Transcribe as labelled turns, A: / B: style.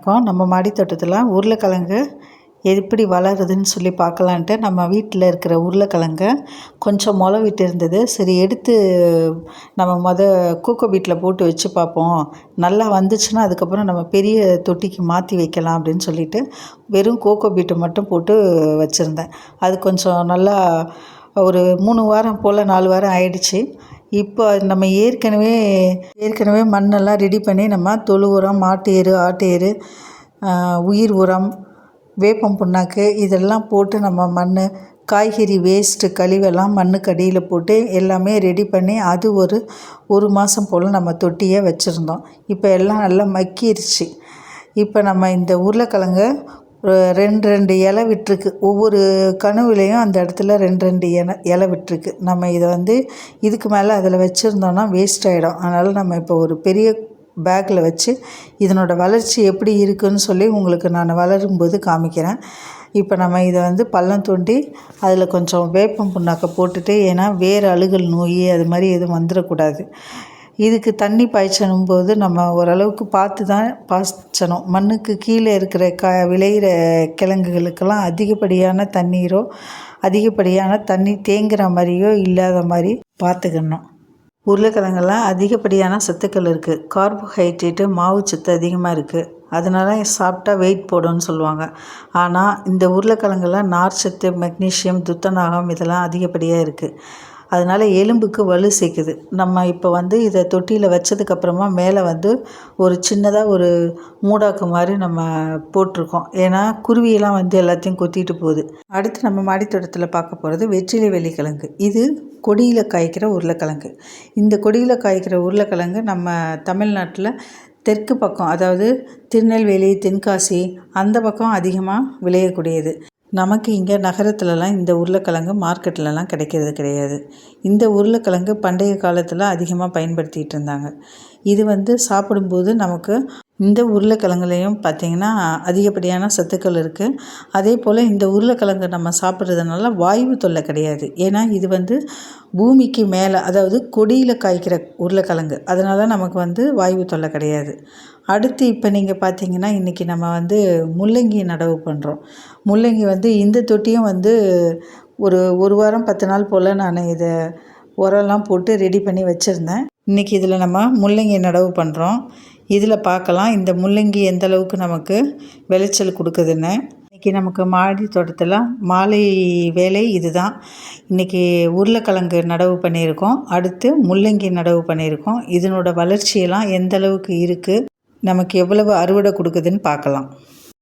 A: வணக்கம். நம்ம மாடித்தோட்டத்தில் உருளைக்கிழங்கு எப்படி வளருதுன்னு சொல்லி பார்க்கலான்ட்டு நம்ம வீட்டில் இருக்கிற உருளைக்கிழங்க கொஞ்சம் முளை விட்டு இருந்தது. சரி எடுத்து நம்ம மொத கூக்கோ பீட்டில் போட்டு வச்சு பார்ப்போம். நல்லா வந்துச்சுன்னா அதுக்கப்புறம் நம்ம பெரிய தொட்டிக்கு மாற்றி வைக்கலாம் அப்படின்னு சொல்லிட்டு வெறும் கோகோ பீட்டை மட்டும் போட்டு வச்சுருந்தேன். அது கொஞ்சம் நல்லா ஒரு மூணு வாரம் போல் நாலு வாரம் ஆயிடுச்சு. இப்போ நம்ம ஏற்கனவே ஏற்கனவே மண்ணெல்லாம் ரெடி பண்ணி நம்ம தொழு உரம் மாட்டு எரு ஆட்டு எரு உயிர் உரம் வேப்பம் புண்ணாக்கு இதெல்லாம் போட்டு நம்ம மண் காய்கறி வேஸ்ட்டு கழிவெல்லாம் மண்ணுக்கு அடியில் போட்டு எல்லாமே ரெடி பண்ணி அது ஒரு ஒரு மாதம் போல் நம்ம தொட்டியை வச்சுருந்தோம். இப்போ எல்லாம் நல்லா மக்கிருச்சு. இப்போ நம்ம இந்த உருளைக்கிழங்கு ரெண்டு ரெண்டு இலை விட்டுருக்கு. ஒவ்வொரு கணுவிலையும் அந்த இடத்துல ரெண்டு ரெண்டு இலை இலை விட்டுருக்கு. நம்ம இதை வந்து இதுக்கு மேலே அதில் வச்சுருந்தோன்னா வேஸ்ட் ஆகிடும் அதனால் நம்ம இப்போ ஒரு பெரிய பேக்கில் வச்சு இதனோட வளர்ச்சி எப்படி இருக்குதுன்னு சொல்லி உங்களுக்கு நான் வளரும்போது காமிக்கிறேன். இப்போ நம்ம இதை வந்து பள்ளம் தோண்டி அதில் கொஞ்சம் வேப்பம் புண்ணாக்கை போட்டுட்டு ஏன்னா வேறு அழுகல் நோய் அது மாதிரி எதுவும் வந்துடக்கூடாது இதுக்கு தண்ணி பாய்ச்சணும் போது நம்ம ஓரளவுக்கு பார்த்து தான் பாய்ச்சணும். மண்ணுக்கு கீழே இருக்கிற க விளையிற கிழங்குகளுக்கெல்லாம் அதிகப்படியான தண்ணீரோ அதிகப்படியான தண்ணி தேங்குகிற மாதிரியோ இல்லாத மாதிரி பார்த்துக்கணும். உருளைக்கிழங்கெல்லாம் அதிகப்படியான சத்துக்கள் இருக்குது கார்போஹைட்ரேட்டு மாவு சத்து அதிகமாக இருக்குது அதனால சாப்பிட்டா வெயிட் போடும்னு சொல்லுவாங்க. ஆனால் இந்த உருளைக்கிழங்குல நார் சத்து மெக்னீஷியம் துத்தநாகம் இதெல்லாம் அதிகப்படியாக இருக்குது அதனால் எலும்புக்கு வலு சேர்க்குது. நம்ம இப்போ வந்து இதை தொட்டியில் வச்சதுக்கப்புறமா மேலே வந்து ஒரு சின்னதாக ஒரு மூடாக்கு மாதிரி நம்ம போட்டிருக்கோம். ஏன்னா குருவியெல்லாம் வந்து எல்லாத்தையும் கொத்திட்டு போகுது. அடுத்து நம்ம மாடித்தோட்டத்தில் பார்க்க போகிறது வெற்றிலை வெள்ளிக்கிழங்கு. இது கொடியில் காய்க்கிற உருளைக்கிழங்கு. இந்த கொடியில் காய்க்கிற உருளைக்கிழங்கு நம்ம தமிழ்நாட்டில் தெற்கு பக்கம் அதாவது திருநெல்வேலி தென்காசி அந்த பக்கம் அதிகமாக விளையக்கூடியது. நமக்கு இங்கே நகரத்துலலாம் இந்த உருளைக்கிழங்கு மார்க்கெட்லலாம் கிடைக்கிறது கிடையாது. இந்த உருளைக்கிழங்கு பண்டைய காலத்தில் அதிகமாக பயன்படுத்திகிட்டு இருந்தாங்க. இது வந்து சாப்பிடும்போது நமக்கு இந்த உருளைக்கிழங்குலையும் பார்த்திங்கன்னா அதிகப்படியான சத்துக்கள் இருக்குது அதே போல் இந்த உருளைக்கிழங்கு நம்ம சாப்பிட்றதுனால வாய்வு தொல்லை கிடையாது. ஏன்னா இது வந்து பூமிக்கு மேலே அதாவது கொடியில் காய்க்கிற உருளைக்கிழங்கு. அதனால் நமக்கு வந்து வாய்வு தொல்லை கிடையாது. அடுத்து இப்போ நீங்கள் பார்த்தீங்கன்னா இன்றைக்கி நம்ம வந்து முள்ளங்கி நடவு பண்ணுறோம் முள்ளங்கி வந்து இந்த தொட்டியும் வந்து ஒரு ஒரு வாரம் பத்து நாள் போல் நான் இதை உரம்லாம் போட்டு ரெடி பண்ணி வச்சுருந்தேன். இன்றைக்கி இதில் நம்ம முள்ளங்கி நடவு பண்ணுறோம் இதில் பார்க்கலாம் இந்த முள்ளங்கி எந்த அளவுக்கு நமக்கு விளைச்சல் கொடுக்குதுன்னு. இன்றைக்கி நமக்கு மாடி தோட்டத்தில் மாலை வேலை இதுதான். இன்றைக்கி உருளைக்கிழங்கு நடவு பண்ணியிருக்கோம். அடுத்து முள்ளங்கி நடவு பண்ணியிருக்கோம். இதனோட வளர்ச்சியெல்லாம் எந்த அளவுக்கு இருக்குது நமக்கு எவ்வளவு அறுவடை கொடுக்குதுன்னு பார்க்கலாம்.